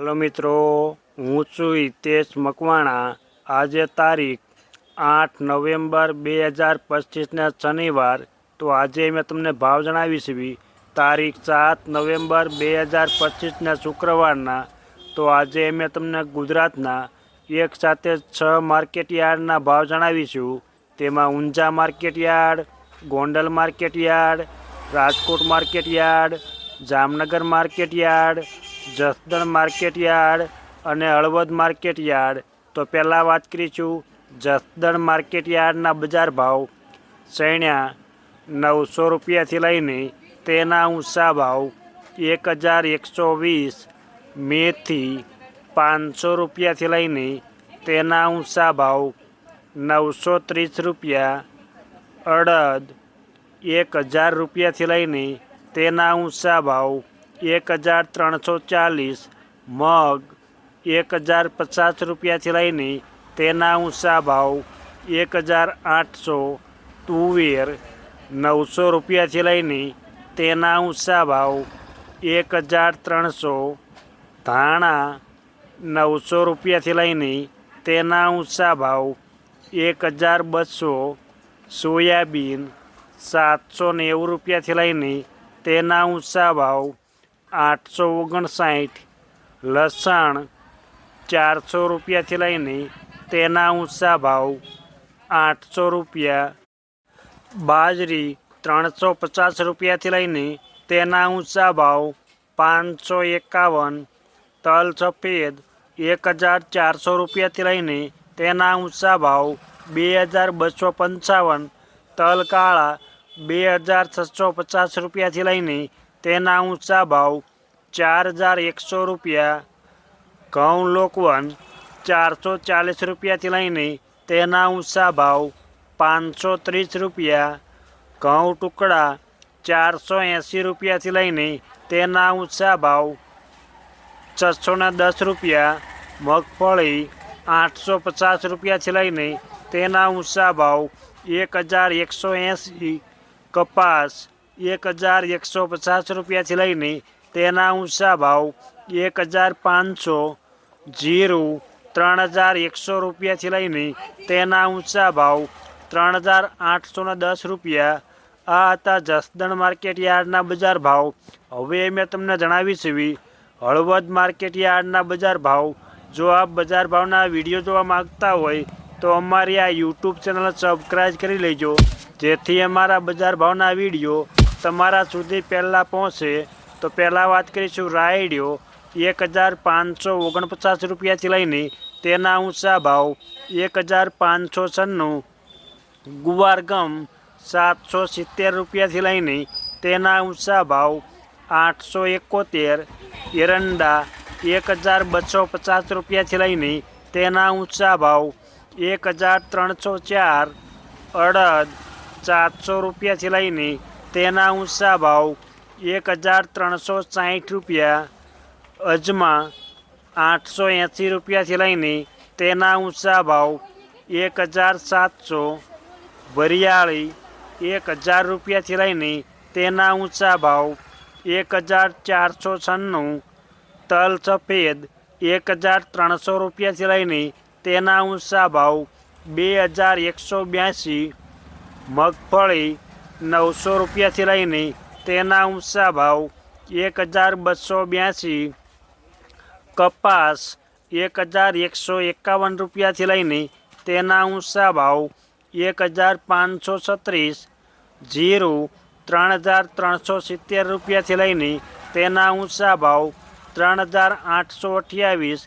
હાલો મિત્રો, હું છું હિતેશ મકવાણા. આજે તારીખ આઠ નવેમ્બર બે હજાર પચીસના શનિવાર. તો આજે મેં તમને ભાવ જણાવી છે તારીખ સાત નવેમ્બર બે હજાર પચીસના શુક્રવારના. તો આજે મેં તમને ગુજરાતના એક સાથે છ માર્કેટ યાર્ડના ભાવ જણાવીશું તેમાં Unjha market yard, Gondal market yard Rajkot market yard Jamnagar market yard Jasdan market yard અને હળવદ માર્કેટ યાર્ડ. તો પહેલાં વાત કરીશું જસદણ માર્કેટ યાર્ડના બજાર ભાવ. સૈણ્યા નવસો રૂપિયાથી લઈને તેના ઊંચા ભાવ એક હજાર એકસો વીસ મેથી પાંચસો રૂપિયાથી લઈને તેના ઊંચા ભાવ નવસો ત્રીસ રૂપિયા. અડદ એક હજાર રૂપિયાથી લઈને તેના ઊંચા ભાવ એક હજાર ત્રણસો ચાલીસ, મગ એક હજાર પચાસ રૂપિયાથી લઈને તેના ઊંચા ભાવ એક હજાર આઠસો, તુવેર નવસો રૂપિયાથી લઈને તેના ઊંચા ભાવ એક હજાર ત્રણસો, ધાણા નવસો રૂપિયાથી લઈને તેના ઊંચા ભાવ એક હજાર બસો, સોયાબીન સાતસો નેવું રૂપિયાથી લઈને તેના ઊંચા ભાવ આઠસો ઓગણસાઠ, લસણ ચારસો રૂપિયાથી લઈને તેના ઊંચા ભાવ આઠસો રૂપિયા, બાજરી ત્રણસો પચાસ રૂપિયાથી લઈને તેના ઊંચા ભાવ પાંચસો એકાવન, તલ સફેદ એક હજાર ચારસો રૂપિયાથી લઈને તેના ઊંચા ભાવ બે હજાર બસો પંચાવન, તલ કાળા બે હજાર છસો પચાસ રૂપિયાથી લઈને તેના ઊંચા ભાવ ચાર હજાર એકસો રૂપિયા, ઘઉં લોકવન ચારસો ચાલીસ રૂપિયાથી લઈને તેના ઊંચા ભાવ પાંચસો ત્રીસ રૂપિયા, ઘઉં ટુકડા ચારસો એંસી રૂપિયાથી લઈને તેના ઊંચા ભાવ છસો દસ રૂપિયા, મગફળી આઠસો પચાસ રૂપિયાથી લઈને તેના ઊંચા ભાવ એક હજાર એકસો એંસી, કપાસ એક હજાર એકસો પચાસ રૂપિયાથી લઈને તેના ઊંચા ભાવ એક હજાર પાંચસો, જીરું ત્રણ હજાર એકસો રૂપિયાથી લઈને તેના ઊંચા ભાવ ત્રણ હજાર આઠસો દસ રૂપિયા. આ હતા જસદણ માર્કેટ યાર્ડના બજાર ભાવ. હવે મેં તમને જણાવી છે હળવદ માર્કેટ યાર્ડના બજાર ભાવ. જો આપ બજાર ભાવના વીડિયો જોવા માગતા હોય, તો અમારી આ યુટ્યુબ ચેનલ સબસ્ક્રાઈબ કરી લેજો. જેથી અમારા બજાર ભાવના વીડિયો તમારા સુધી પહેલાં પહોંચે, તો પહેલાં વાત કરીશું રાયડિયો એક હજાર પાંચસો ઓગણપચાસ રૂપિયાથી લઈને તેના ઊંચા ભાવ એક હજાર પાંચસો છન્નું. ગુવારગમ સાતસો સિત્તેર રૂપિયાથી લઈને તેના ઊંચા ભાવ આઠસો એકોતેર. એરંડા એક હજાર બસો પચાસ રૂપિયાથી લઈને તેના ઊંચા ભાવ એક હજાર ત્રણસો ચાર. અડદ સાતસો રૂપિયાથી લઈને તેના ઊંચા ભાવ એક હજાર ત્રણસો સાઠ રૂપિયા, અજમા આઠસો એંસી રૂપિયાથી લઈને તેના ઊંચા ભાવ એક હજાર સાતસો, વરિયાળી એક હજાર રૂપિયાથી લઈને તેના ઊંચા ભાવ એક હજાર ચારસો છન્નું, તલ સફેદ એક હજાર ત્રણસો રૂપિયાથી લઈને તેના ઊંચા ભાવ બે હજાર એકસો બ્યાસી, મગફળી નવસો રૂપિયાથી લઈને તેના ઊંચા ભાવ એક હજાર બસો બ્યાસી, કપાસ એક હજાર એકસો એકાવન રૂપિયાથી લઈને તેના ઊંચા ભાવ એક હજાર પાંચસો છત્રીસ, જીરું ત્રણ હજાર ત્રણસો સિત્તેર રૂપિયાથી લઈને તેના ઊંચા ભાવ ત્રણ હજાર આઠસો અઠ્યાવીસ.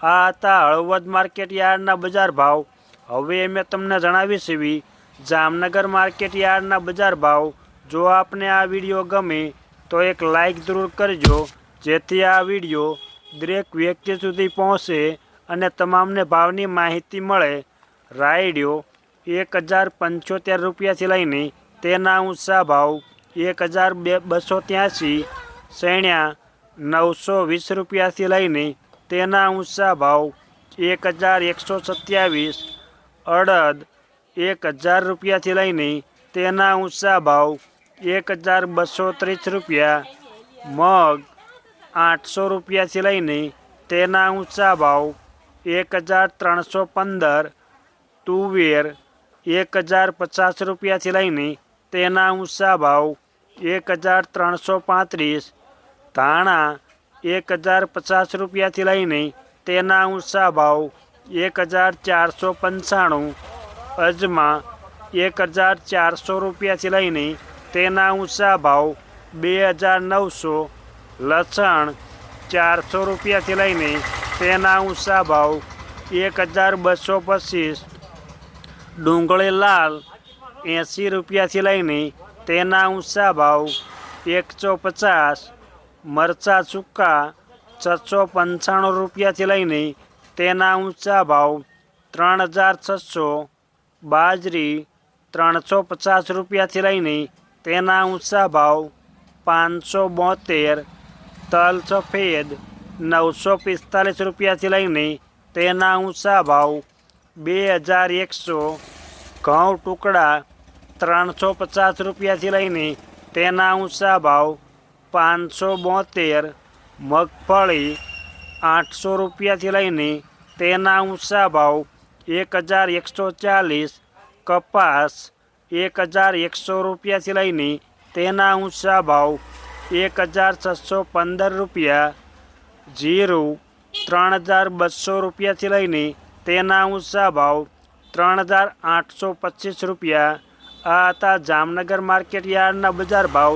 આ હતા હળવદ માર્કેટ યાર્ડના બજાર ભાવ. હવે મેં તમને જણાવીશ એવી જામનગર માર્કેટ યાર્ડના બજાર ભાવ. જો આપને આ વીડિયો ગમે, તો એક લાઈક જરૂર કરજો, જેથી આ વીડિયો દરેક વ્યક્તિ સુધી પહોંચે અને તમામને ભાવની માહિતી મળે. રાયડિયો એક હજાર પંચોતેર રૂપિયાથી લઈને તેના ઊંચા ભાવ એક હજાર બે બસો ત્યાંસી, સૈણ્યા નવસો વીસ રૂપિયાથી લઈને તેના ઊંચા ભાવ એક હજાર એકસો સત્યાવીસ, અડદ એક હજાર રૂપિયાથી લઈને તેના ઊંચા ભાવ એક હજાર બસો ત્રીસ રૂપિયા, મગ આઠસો રૂપિયાથી લઈને તેના ઊંચા ભાવ એક હજાર ત્રણસો પંદર, તુવેર એક હજાર પચાસ રૂપિયાથી લઈને તેના ઊંચા ભાવ એક હજાર ત્રણસો પાંત્રીસ, ધાણા એક હજાર પચાસ રૂપિયાથી લઈને તેના ઊંચા ભાવ એક હજાર ચારસો પંચાણું અજમા એક હજાર ચારસો રૂપિયાથી લઈને તેના ઊંચા ભાવ બે હજાર નવસો, લસણ ચારસો રૂપિયાથી લઈને તેના ઊંચા ભાવ એક હજાર બસો પચીસ, ડુંગળી લાલ એંસી રૂપિયાથી લઈને તેના ઊંચા ભાવ એકસો પચાસ, મરચાં સૂકા છસો પંચાણું રૂપિયાથી લઈને તેના ઊંચા ભાવ ત્રણ હજાર છસો બાજરી ત્રણસો પચાસ રૂપિયાથી લઈને તેના ઊંચા ભાવ પાંચસો બોતેર તલ સફેદ નવસો પિસ્તાલીસ રૂપિયાથી લઈને તેના ઊંચા ભાવ બે હજાર એકસો, ઘઉં ટુકડા ત્રણસો પચાસ રૂપિયાથી લઈને તેના ઊંચા ભાવ પાંચસો બોતેર, મગફળી આઠસો રૂપિયાથી લઈને તેના ઊંચા ભાવ એક હજાર એકસો ચાલીસ કપાસ એક હજાર એકસો રૂપિયાથી લઈને તેના ઊંચા ભાવ એક હજાર છસો પંદર રૂપિયા, જીરું ત્રણ હજાર બસો રૂપિયાથી લઈને તેના ઊંચા ભાવ ત્રણ હજાર આઠસો પચીસ રૂપિયા. આ હતા જામનગર માર્કેટ યાર્ડના બજાર ભાવ.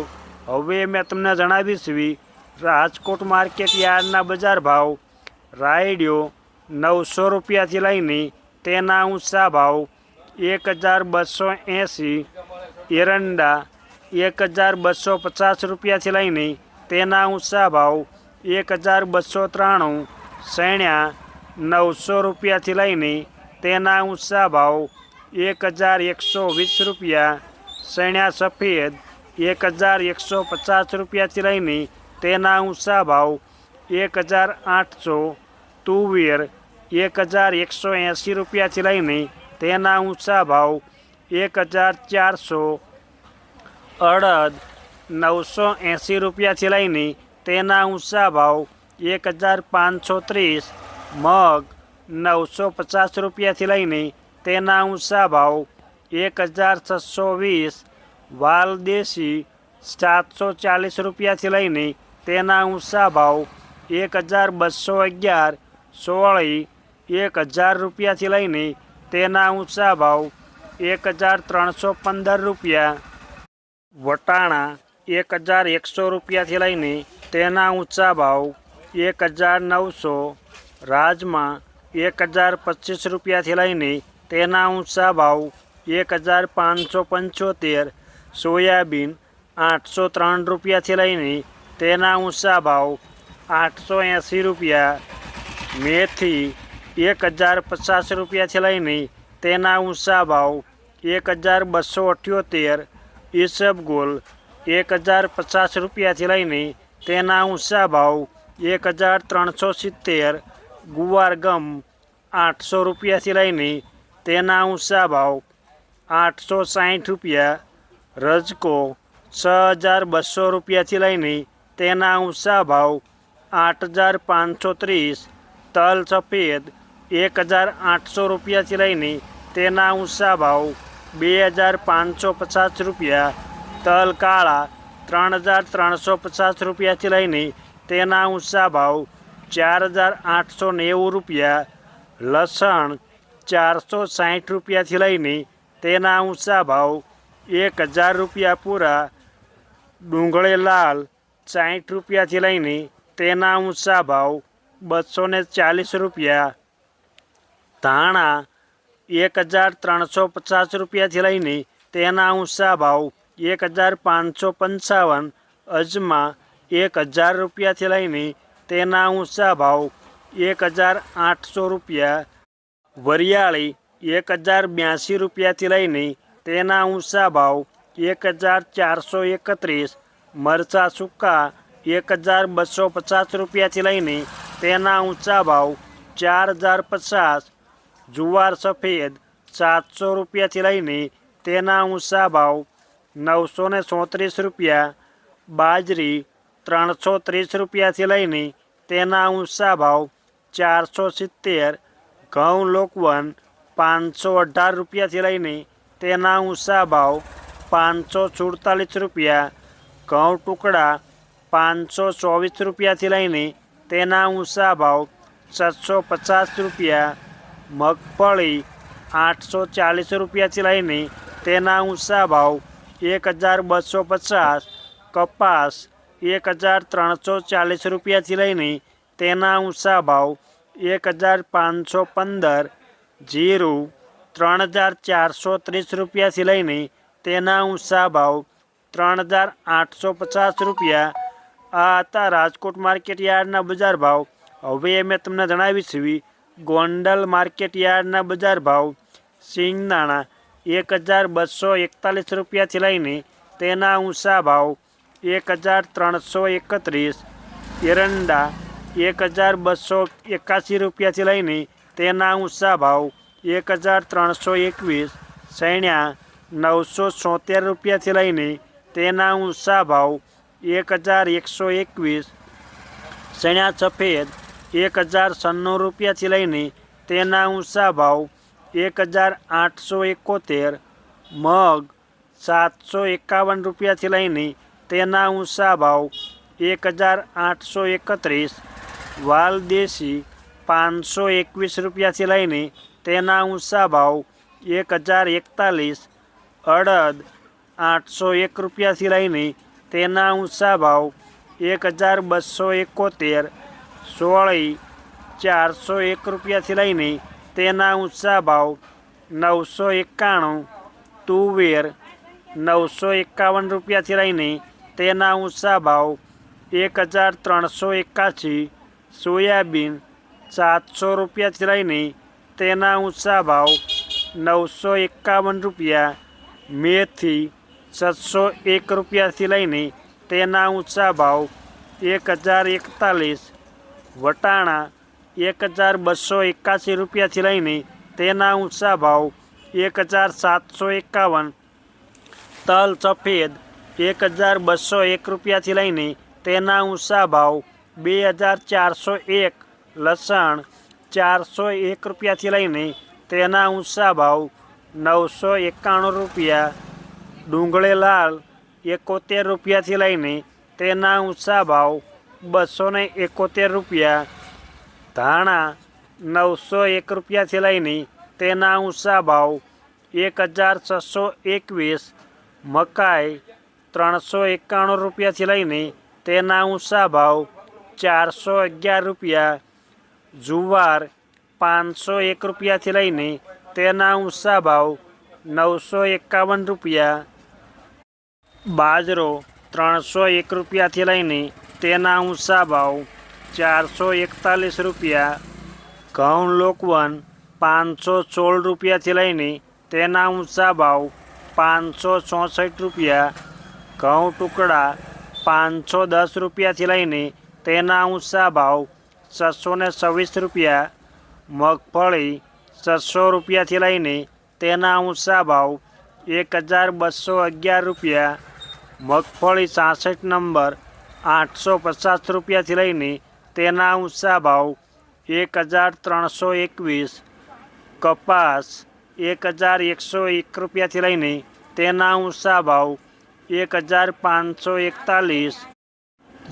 હવે મેં તમને જણાવીશું રાજકોટ માર્કેટ યાર્ડના બજાર ભાવ. રાયડિયો નવસો રૂપિયાથી લઈને તેના ઊંચા ભાવ એક હજાર બસો એંસી, એરંડા એક હજાર બસો પચાસ રૂપિયાથી લઈને તેના ઊંચા ભાવ એક હજાર બસો ત્રાણું, સૈણ્યા નવસો રૂપિયાથી લઈને તેના ઊંચા ભાવ એક હજાર એકસો વીસ રૂપિયા, સૈણ્યા સફેદ એક હજાર એકસો પચાસ રૂપિયાથી લઈને તેના ઊંચા ભાવ એક હજાર આઠસો, તુવેર એક હજાર એકસો એંસી રૂપિયાથી લઈને તેના ઊંચા ભાવ એક હજાર ચારસો અડદ નવસો એંસી રૂપિયાથી લઈને તેના ઊંચા ભાવ એક હજાર પાંચસો ત્રીસ, મગ નવસો પચાસ રૂપિયાથી લઈને તેના ઊંચા ભાવ એક હજાર છસો વીસ, વાલ દેશી સાતસો ચાલીસ રૂપિયાથી લઈને તેના ઊંચા ભાવ એક હજાર બસો અગિયાર, સોળી એક હજાર રૂપિયાથી લઈને તેના ઊંચા ભાવ એક હજાર ત્રણસો પંદર રૂપિયા. વટાણા એક હજાર એકસો રૂપિયાથી લઈને તેના ઊંચા ભાવ એક હજાર નવસો. રાજમાં એક હજાર પચીસ રૂપિયાથી લઈને તેના ઊંચા ભાવ એક હજાર પાંચસો પંચોતેર. સોયાબીન આઠસો ત્રણ રૂપિયાથી લઈને તેના ઊંચા ભાવ આઠસો એંસી રૂપિયા. મેથી એક હજાર પચાસ રૂપિયાથી લઈને તેના ઊંચા ભાવ એક હજાર બસો અઠ્યોતેર ઈસબગુલ એક હજાર પચાસ રૂપિયાથી લઈને તેના ઊંચા ભાવ એક હજાર ત્રણસો સિત્તેર, ગુવાર ગમ આઠસો રૂપિયાથી લઈને તેના ઊંચા ભાવ આઠસો સાઠ રૂપિયા, રજકો છ હજાર બસો રૂપિયાથી લઈને તેના ઊંચા ભાવ આઠ હજાર પાંચસો ત્રીસ, તલ સફેદ એક હજાર આઠસો રૂપિયાથી લઈને તેના ઊંચા ભાવ બે હજાર પાંચસો પચાસ રૂપિયા, તલ કાળા ત્રણ હજાર ત્રણસો પચાસ રૂપિયાથી લઈને તેના ઊંચા ભાવ ચાર હજાર આઠસો નેવું રૂપિયા, લસણ ચારસો સાઠ રૂપિયાથી લઈને તેના ઊંચા ભાવ એક હજાર રૂપિયા પૂરા, ડુંગળી લાલ સાઠ રૂપિયાથી લઈને તેના ઊંચા ભાવ બસો ચાલીસ રૂપિયા ધાણા એક હજાર ત્રણસો પચાસ રૂપિયાથી લઈને તેના ઊંચા ભાવ એક હજાર પાંચસો પંચાવન, અજમા એક હજાર રૂપિયાથી લઈને તેના ઊંચા ભાવ એક હજાર આઠસો રૂપિયા, વરિયાળી એક હજાર બ્યાસી રૂપિયાથી લઈને તેના ઊંચા ભાવ એક હજાર ચારસો એકત્રીસ, મરચાં સૂકા એક હજાર બસો પચાસ રૂપિયાથી લઈને તેના ઊંચા ભાવ ચાર હજાર પચાસ જુવાર સફેદ સાતસો રૂપિયાથી લઈને તેના ઊંચા ભાવ નવસો ને ચોત્રીસ રૂપિયા, બાજરી ત્રણસો ત્રીસ રૂપિયાથી લઈને તેના ઊંચા ભાવ ચારસો સિત્તેર, ઘઉં લોકવન પાંચસો અઢાર રૂપિયાથી લઈને તેના ઊંચા ભાવ પાંચસો સુડતાલીસ રૂપિયા, ઘઉં ટુકડા પાંચસો ચોવીસ રૂપિયાથી લઈને તેના ઊંચા ભાવ છસો પચાસ રૂપિયા મગફળી આઠસો ચાલીસ રૂપિયાથી લઈને તેના ઊંચા ભાવ એક હજાર બસો પચાસ, કપાસ એક હજાર ત્રણસો ચાલીસ રૂપિયાથી લઈને તેના ઊંચા ભાવ એક હજાર પાંચસો પંદર, જીરું ત્રણ હજાર ચારસો ત્રીસ રૂપિયાથી લઈને તેના ઊંચા ભાવ ત્રણ હજાર આઠસો પચાસ રૂપિયા. આ હતા રાજકોટ માર્કેટ યાર્ડના બજાર ભાવ. હવે મેં તમને જણાવી છે ગોંડલ માર્કેટ યાર્ડના બજાર ભાવ સિંગદાણા એક હજાર બસો એકતાલીસ રૂપિયાથી લઈને તેના ઊંચા ભાવ એક હજાર ત્રણસો એકત્રીસ. એરંડા એક હજાર બસો એકાસી રૂપિયાથી લઈને તેના ઊંચા ભાવ એક હજાર ત્રણસો એકવીસ. સૈણ્યા નવસો છોતેર રૂપિયાથી લઈને તેના ઊંચા ભાવ એક હજાર એકસો એકવીસ. સૈણ્યા સફેદ એક હજાર સન્નું રૂપિયાથી લઈને તેના ઊંચા ભાવ એક હજાર આઠસો એકોતેર, મગ સાતસો એકાવન રૂપિયાથી લઈને તેના ઊંચા ભાવ એક હજાર આઠસો એકત્રીસ, વાલ દેશી પાંચસો એકવીસ રૂપિયાથી લઈને તેના ઊંચા ભાવ એક હજાર એકતાલીસ, અડદ આઠસો એક રૂપિયાથી લઈને તેના ઊંચા ભાવ એક હજાર બસો એકોતેર સોળી ચારસો એક રૂપિયાથી લઈને તેના ઊંચા ભાવ નવસો એકાણું, તુવેર નવસો એકાવન રૂપિયાથી લઈને તેના ઊંચા ભાવ એક હજાર ત્રણસો એકાસી સોયાબીન સાતસો રૂપિયાથી લઈને તેના ઊંચા ભાવ નવસો એકાવન રૂપિયા, મેથી છસો એક રૂપિયાથી લઈને તેના ઊંચા ભાવ એક હજાર એકતાલીસ વટાણા એક હજાર બસો એકાસી રૂપિયાથી લઈને તેના ઊંચા ભાવ એક હજાર સાતસો એકાવન. તલ સફેદ એક હજાર બસો એક રૂપિયાથી લઈને તેના ઊંચા ભાવ બે હજાર ચારસો એક. લસણ ચારસો એક રૂપિયાથી લઈને તેના ઊંચા ભાવ નવસો એકાણું રૂપિયા. ડુંગળેલાલ એકોતેર રૂપિયાથી લઈને તેના ઊંચા ભાવ બસો ને એકોતેર રૂપિયા, ધાણા નવસો એક રૂપિયાથી લઈને તેના ઊંચા ભાવ એક હજાર છસો એકવીસ, મકાઈ ત્રણસો એકાણું રૂપિયાથી લઈને તેના ઊંચા ભાવ ચારસો અગિયાર રૂપિયા, જુવાર પાંચસો એક રૂપિયાથી લઈને તેના ઊંચા ભાવ નવસો એકાવન રૂપિયા, બાજરો ત્રણસો એક રૂપિયાથી લઈને તેના ઊંચા ભાવ ચારસો એકતાલીસ રૂપિયા, ઘઉં લોકવન પાંચસો સોળ રૂપિયાથી લઈને તેના ઊંચા ભાવ પાંચસો ચોસઠ રૂપિયા, ઘઉં ટુકડા પાંચસો દસ રૂપિયાથી લઈને તેના ઊંચા ભાવ છસો ને છવ્વીસ રૂપિયા, મગફળી છસો રૂપિયાથી લઈને તેના ઊંચા ભાવ એક હજાર બસો અગિયાર રૂપિયા, મગફળી છાસઠ નંબર આઠસો પચાસ રૂપિયાથી લઈને તેના ઊંચા ભાવ એક હજાર ત્રણસો એકવીસ, કપાસ એક હજાર એકસો એક રૂપિયાથી લઈને તેના ઊંચા ભાવ એક હજાર પાંચસો એકતાલીસ,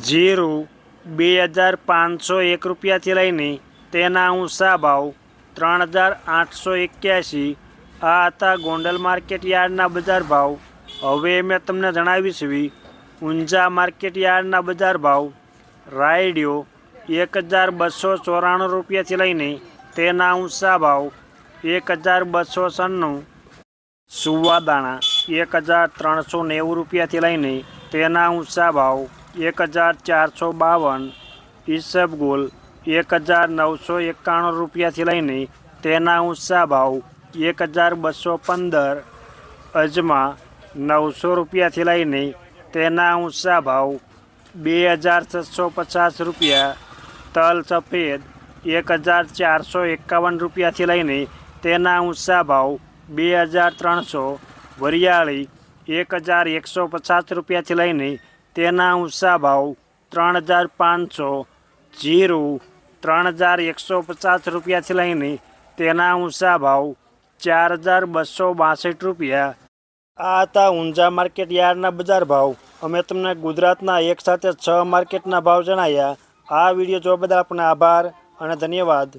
જીરું બે હજાર પાંચસો એક રૂપિયાથી લઈને તેના ઊંચા ભાવ ત્રણ હજાર આઠસો એક્યાસી, આ હતા ગોંડલ માર્કેટ યાર્ડના બજાર ભાવ. હવે મેં તમને જણાવી છે ઊંઝા માર્કેટ યાર્ડના બજાર ભાવ રાયડિયો એક હજાર બસો ચોરાણું રૂપિયાથી લઈને તેના ઊંચા ભાવ એક હજાર બસો સન્નું સુવાદાણા એક હજાર ત્રણસો નેવું રૂપિયાથી લઈને તેના ઊંચા ભાવ એક હજાર ચારસો બાવન, ઈસબગુલ એક હજાર નવસો એકાણું રૂપિયાથી લઈને તેના ઊંચા ભાવ એક હજાર બસો પંદર, અજમા નવસો રૂપિયાથી લઈને તેના ઊંચા ભાવ બે હજાર છસો પચાસ રૂપિયા, તલ સફેદ એક હજાર ચારસો એકાવન રૂપિયાથી લઈને તેના ઊંચા ભાવ બે હજાર ત્રણસો, વરિયાળી એક હજાર એકસો પચાસ રૂપિયાથી લઈને તેના ઊંચા ભાવ ત્રણ હજાર પાંચસો, જીરું ત્રણ હજાર એકસો પચાસ રૂપિયાથી લઈને તેના ઊંચા ભાવ ચાર હજાર બસો બાસઠ રૂપિયા આ હતા ઊંઝા માર્કેટ યાર્ડના બજાર ભાવ. અમે તમને ગુજરાતના એક સાથે છ માર્કેટના ભાવ જણાવ્યા આ વીડિયો જોવા બદલ આપણને આભાર અને ધન્યવાદ.